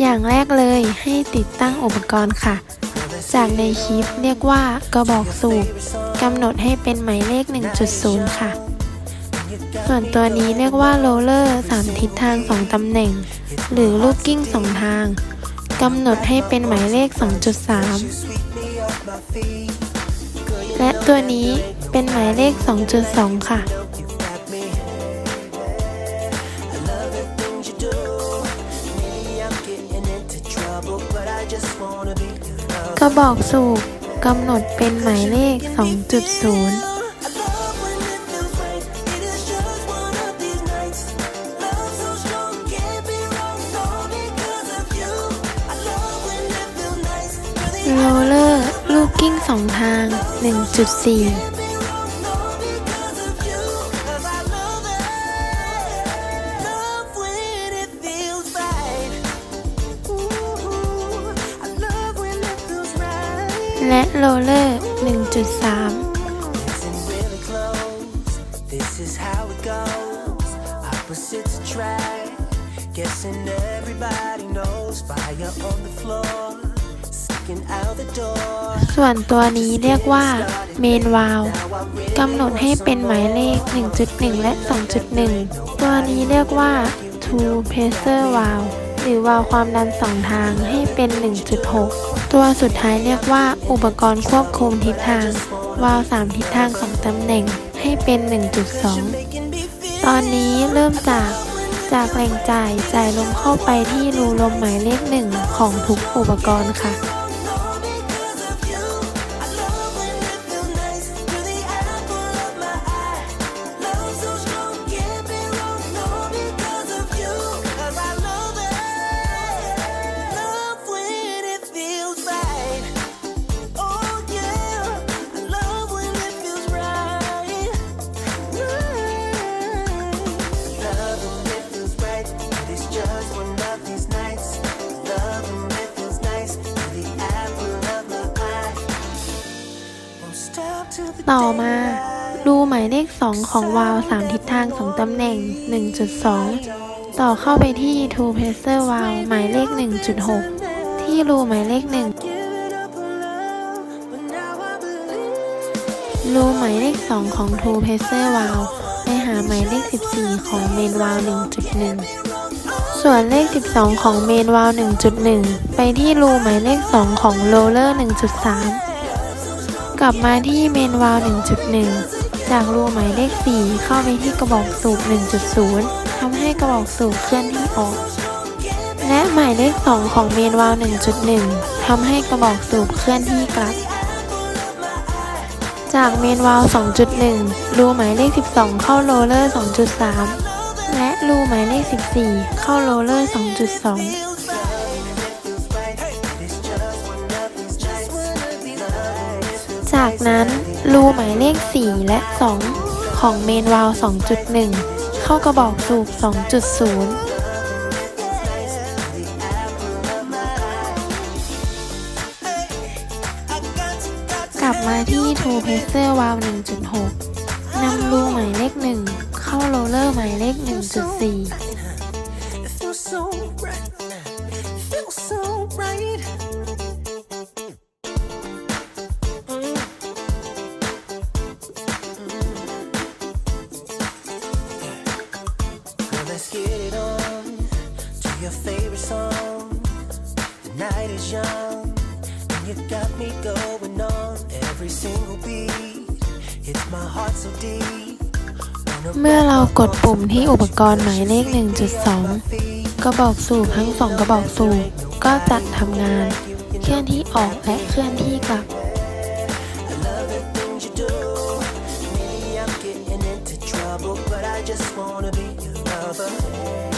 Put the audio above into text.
อย่างแรกเลยให้ติดตั้งอุปกรณ์ค่ะ จากในคลิปเรียกว่ากระบอกสูบกำหนดให้เป็นหมายเลข 1.0 ค่ะ ส่วนตัวนี้เรียกว่าโรลเลอร์ 3 ทิศทาง 2 ตำแหน่ง หรือลูกกิ้ง 2 ทางกำหนดให้เป็นหมายเลข 2.3 และตัวนี้เป็นหมายเลข 2.2 ค่ะ กระบอกสูบกำหนดเป็นหมายเลข 2.0โรลเลอร์ ลูกกิ้ง2ทาง 1.4 และโรลเลอร์ 1.3 really close. This is how it goes. Opposites attract. Guessing everybody knows. Fire on the floor. Sticking out the door. ส่วนตัวนี้เรียกว่าเมนวาลกำหนดให้เป็นหมายเลข 1.1 และ 2.1 ตัวนี้เรียกว่า two pressure valve หรือวาล์วความดันสองทางให้เป็น 1.6 ตัวสุดท้ายเรียกว่า อุปกรณ์ควบคุมทิศทาง วาล์ว3ทิศทางสองตำแหน่งให้เป็น 1.2 ตอนนี้เริ่มจากจากแหล่งจ่ายจ่ายลมเข้าไปที่รูลมหมายเลขหนึ่งของทุกอุปกรณ์ค่ะ ต่อมารูหมายเลข 2 ของวาล์ว3ทิศทาง 2 ตำแหน่ง 1.2 ต่อเข้าไปที่ two pressure valve หมายเลข 1.6 ที่รูหมายเลข 1 รูหมายเลข 2 ของ two pressure valve ไปหาหมายเลข 14 ของ main valve 1.1 ส่วนเลข 12 ของ main valve 1.1 ไปที่รูหมายเลข 2 ของ roller 1.3 กลับมาที่เมนวาล1.1 จากรูหมายเลข 4 เข้าไปที่กระบอกสูบ 1.0 ทำให้กระบอกสูบเคลื่อนที่ออก และหมายเลข 2 ของเมนวาล1.1 ทำให้กระบอกสูบเคลื่อนที่กลับ จากเมนวาล2.1 รูหมายเลข 12 เข้าโรลเลอร์ 2.3 และรูหมายเลข 14 เข้าโรลเลอร์ 2.2 จากนั้นรูหมายเลข 4 และ 2 ของเมนวาล2.1 เข้ากระบอกสูบ 2.0กลับมาที่ two pressure valve 1.6 นำรูหมายเลข 1 เข้าโรลเลอร์หมายเลข 1.4 let's get it on to your favorite song. The night is young, and you got me going on every single beat. Hits my heart so deep. เมื่อเรากดปุ่มที่อุปกรณ์หมายเลข 1.2 กระบอกสูบทั้งสองกระบอกสูบก็จะทำงาน เคลื่อนที่ออกและเคลื่อนที่กลับ things you do. Maybe I'm getting into trouble, but I just wanna be your lover.